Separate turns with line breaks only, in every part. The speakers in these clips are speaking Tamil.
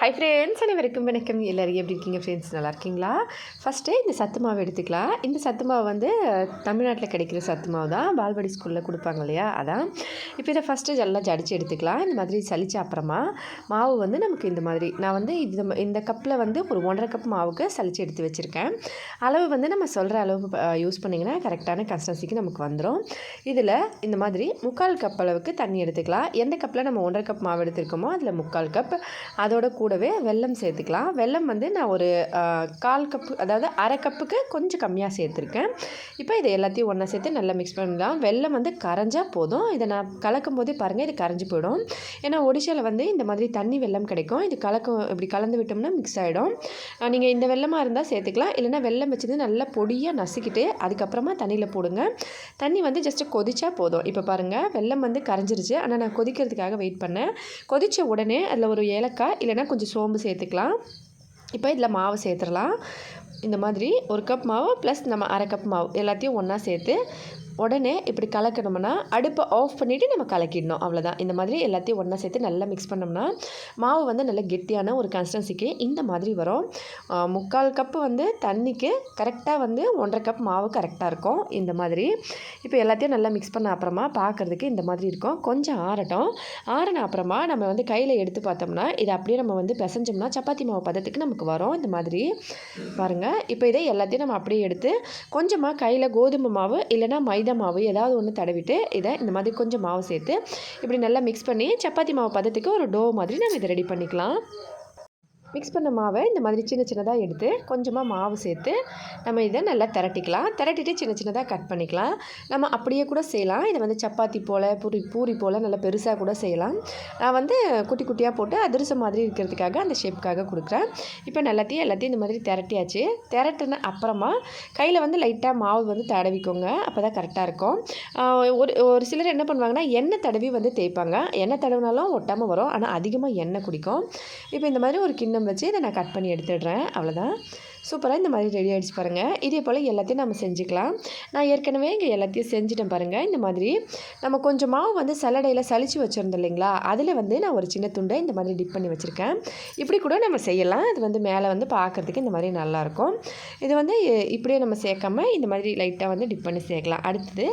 ஹை ஃப்ரெண்ட்ஸ் அனைவருக்கும் வணக்கம். எல்லோரும் எப்படி இருக்கீங்க ஃப்ரெண்ட்ஸ் நல்லா இருக்கீங்களா? ஃபஸ்ட்டு இந்த சத்து மாவு எடுத்துக்கலாம். இந்த சத்து மாவு வந்து தமிழ்நாட்டில் கிடைக்கிற சத்து மாவு தான். பால்வாடி ஸ்கூலில் கொடுப்பாங்க இல்லையா? அதான். இப்போ இதை ஃபஸ்ட்டு எல்லாம் ஜடிச்சு எடுத்துக்கலாம். இந்த மாதிரி சளிச்ச அப்புறமா மாவு வந்து நமக்கு இந்த மாதிரி நான் வந்து இது இந்த கப்பில் வந்து ஒரு ஒன்றரை கப் மாவுக்கு சளிச்சு எடுத்து வச்சுருக்கேன். அளவு வந்து நம்ம சொல்கிற அளவு யூஸ் பண்ணிங்கன்னா கரெக்டான கன்சிஸ்டன்சிக்கு நமக்கு வந்துடும் இதில் இந்த மாதிரி முக்கால் கப் அளவுக்கு தண்ணி எடுத்துக்கலாம். எந்த கப்பில் நம்ம ஒன்றரை கப் மாவு எடுத்துருக்கோமோ அதில் முக்கால் கப் அதோட கூடவே வெல்லம் சேர்த்துக்கலாம். வெல்லம் வந்து நான் ஒரு கால் கப்பு அதாவது அரை கப்புக்கு கொஞ்சம் கம்மியாக சேர்த்துருக்கேன். இப்போ இதை எல்லாத்தையும் ஒன்றா சேர்த்து நல்லா மிக்ஸ் பண்ணலாம். வெல்லம் வந்து கரைஞ்சால் போதும். இதை நான் கலக்கும் போதே பாருங்கள் இது கரைஞ்சி போயிடும். ஏன்னா ஒடிஷாவில் வந்து இந்த மாதிரி தண்ணி வெல்லம் கிடைக்கும். இது கலக்கும் இப்படி கலந்து விட்டோம்னா மிக்ஸ் ஆகிடும் நீங்கள் இந்த வெள்ளமாக இருந்தால் சேர்த்துக்கலாம். இல்லைனா வெல்லம் வச்சது நல்லா பொடியாக நசுக்கிட்டு அதுக்கப்புறமா தண்ணியில் போடுங்க. தண்ணி வந்து ஜஸ்ட்டு கொதிச்சா போதும். இப்போ பாருங்கள் வெல்லம் வந்து கரைஞ்சிருச்சு. ஆனால் நான் கொதிக்கிறதுக்காக வெயிட் பண்ணேன். கொதித்த உடனே அதில் ஒரு ஏலக்காய் இல்லைனா கொஞ்சம் கொஞ்சம் சோம்பு சேர்த்துக்கலாம். இப்போ இதில் மாவு சேர்த்துடலாம். இந்த மாதிரி ஒரு கப் மாவு ப்ளஸ் நம்ம அரை கப் மாவு எல்லாத்தையும் ஒன்றா சேர்த்து உடனே இப்படி கலக்கணும்னா அடுப்பை ஆஃப் பண்ணிவிட்டு நம்ம கலக்கிடணும். அவ்வளோதான் இந்த மாதிரி எல்லாத்தையும் ஒன்றா சேர்த்து நல்லா மிக்ஸ் பண்ணோம்னா மாவு வந்து நல்ல கெட்டியான ஒரு கன்சிஸ்டன்சிக்கு இந்த மாதிரி வரும். முக்கால் கப்பு வந்து தண்ணிக்கு கரெக்டாக வந்து ஒன்றரை கப் மாவு கரெக்டாக இருக்கும். இந்த மாதிரி. இப்போ எல்லாத்தையும் நல்லா மிக்ஸ் பண்ண அப்புறமா பார்க்குறதுக்கு இந்த மாதிரி இருக்கும். கொஞ்சம் ஆறட்டும். ஆறின அப்புறமா நம்ம வந்து கையில் எடுத்து பார்த்தோம்னா இதை அப்படியே நம்ம வந்து பிசைஞ்சோம்னா சப்பாத்தி மாவு பதத்துக்கு நமக்கு வரும். இந்த மாதிரி. பாருங்கள் இப்போ இதை எல்லாத்தையும் நம்ம அப்படியே எடுத்து கொஞ்சமாக கையில் கோதுமை மாவு இல்லைனா மைதா மைதா மாவு ஏதாவது ஒன்று தடவிட்டு இதை இந்த மாதிரி கொஞ்சம் மாவு சேர்த்து இப்படி நல்லா மிக்ஸ் பண்ணி சப்பாத்தி மாவு பதத்துக்கு ஒரு டோ மாதிரி நம்ம இதை ரெடி பண்ணிக்கலாம். மிக்ஸ் பண்ண மாவை இந்த மாதிரி சின்ன சின்னதாக எடுத்து கொஞ்சமாக மாவு சேர்த்து நம்ம இதை நல்லா திரட்டிக்கலாம். திரட்டிட்டு சின்ன சின்னதாக கட் பண்ணிக்கலாம். நம்ம அப்படியே கூட செய்யலாம். இதை வந்து சப்பாத்தி போல் பூரி பூரி போல் நல்லா பெருசாக கூட செய்யலாம். நான் வந்து குட்டி குட்டியாக போட்டு அதிரசம் மாதிரி இருக்கிறதுக்காக அந்த ஷேப்புக்காக கொடுக்குறேன். இப்போ நல்லாத்தையும் எல்லாத்தையும் இந்த மாதிரி திரட்டியாச்சு. திரட்டின அப்புறமா கையில் வந்து லைட்டாக மாவு வந்து தடவிக்கோங்க. அப்போ தான் கரெக்டாக இருக்கும். ஒரு ஒரு சிலர் என்ன பண்ணுவாங்கன்னா எண்ணெய் தடவி வந்து தேய்ப்பாங்க. எண்ணெய் தடவினாலும் ஒட்டாமல் வரும். ஆனால் அதிகமாக எண்ணெய் குடிக்கும். இப்போ இந்த மாதிரி ஒரு கிண்ணம் வச்சு இதை நான் கட் பண்ணி எடுத்துடுறேன். அவ்வளோதான் சூப்பராக இந்த மாதிரி ரெடி ஆகிடுச்சு பாருங்கள் இதே போல் எல்லாத்தையும் நம்ம செஞ்சுக்கலாம். நான் ஏற்கனவே இங்கே எல்லாத்தையும் செஞ்சுட்டேன் பாருங்கள் இந்த மாதிரி நம்ம கொஞ்சம் மாவு வந்து சலடையில் சளிச்சு வச்சுருந்தோம் இல்லைங்களா? அதில் வந்து நான் ஒரு சின்ன துண்டை இந்த மாதிரி டிப் பண்ணி வச்சுருக்கேன். இப்படி கூட நம்ம செய்யலாம். இது வந்து மேலே வந்து பார்க்குறதுக்கு இந்த மாதிரி நல்லாயிருக்கும் இது வந்து இப்படியே நம்ம சேர்க்காம இந்த மாதிரி லைட்டாக வந்து டிப் பண்ணி சேர்க்கலாம். அடுத்தது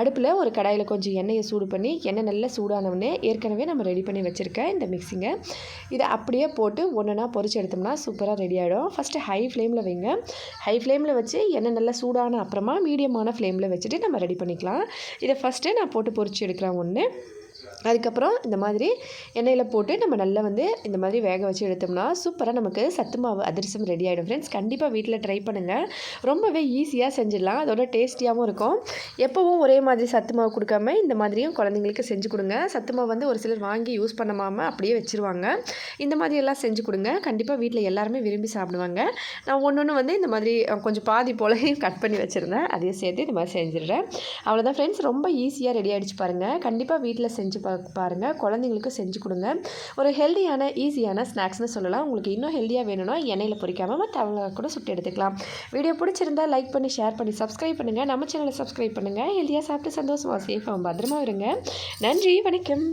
அடுப்பில் ஒரு கடாயில் கொஞ்சம் எண்ணெயை சூடு பண்ணி எண்ணெய் நல்லா சூடானவுடனே ஏற்கனவே நம்ம ரெடி பண்ணி வச்சுருக்கேன் இந்த மிக்சிங்கை இதை அப்படியே போட்டு ஒன்றுனா பொறிச்சு எடுத்தோம்னா சூப்பராக ரெடி ஆகிடும் ஃபஸ்ட்டு ஹை ஃப்ளேமில் வைங்க. ஹை ஃப்ளேமில் வச்சு எண்ணெய் நல்லா சூடான அப்புறமா மீடியமான ஃப்ளேமில் வச்சுட்டு நம்ம ரெடி பண்ணிக்கலாம். இதை ஃபஸ்ட்டு நான் போட்டு பொறிச்சு எடுக்கிறேன் ஒன்று அதுக்கப்புறம் இந்த மாதிரி எண்ணெயில் போட்டு நம்ம நல்லா வந்து இந்த மாதிரி வேக வச்சு எடுத்தோம்னா சூப்பராக நமக்கு சத்து மாவு அதிரசம் ரெடி ஆகிடும் ஃப்ரெண்ட்ஸ் கண்டிப்பாக வீட்டில் ட்ரை பண்ணுங்கள் ரொம்பவே ஈஸியாக செஞ்சிடலாம். அதோட டேஸ்டியாகவும் இருக்கும். எப்போவும் ஒரே மாதிரி சத்து மாவு கொடுக்காம இந்த மாதிரியும் குழந்தைங்களுக்கு செஞ்சு கொடுங்க. சத்து மாவு வந்து ஒரு சிலர் வாங்கி யூஸ் பண்ணாமல் அப்படியே வச்சுருவாங்க. இந்த மாதிரி எல்லாம் செஞ்சு கொடுங்க. கண்டிப்பாக வீட்டில் எல்லாருமே விரும்பி சாப்பிடுவாங்க. நான் ஒன்று ஒன்று வந்து இந்த மாதிரி கொஞ்சம் பாதி போலையும் கட் பண்ணி வச்சுருந்தேன். அதையும் சேர்த்து இந்த மாதிரி செஞ்சிடுறேன். அவ்வளோதான் ஃப்ரெண்ட்ஸ் ரொம்ப ஈஸியாக ரெடி ஆகிடுச்சு பாருங்கள் கண்டிப்பாக வீட்டில் செஞ்சு பாருங்கள் பாருங்கள் குழந்தைங்களுக்கு செஞ்சு கொடுங்க. ஒரு ஹெல்த்தியான ஈஸியான ஸ்நாக்ஸ்னு சொல்லலாம். உங்களுக்கு இன்னும் ஹெல்த்தியாக வேணும்னா எண்ணெயில் பொறிக்காமல் தவளை கூட சுட்டு எடுத்துக்கலாம். வீடியோ பிடிச்சிருந்தா லைக் பண்ணி ஷேர் பண்ணி சப்ஸ்கிரைப் பண்ணுங்கள் நம்ம சேனலை சப்ஸ்கிரைப் பண்ணுங்கள் ஹெல்த்தியாக சாப்பிட்டு சந்தோஷமாக சேஃபாக பத்திரமா இருங்க. நன்றி வணக்கம்.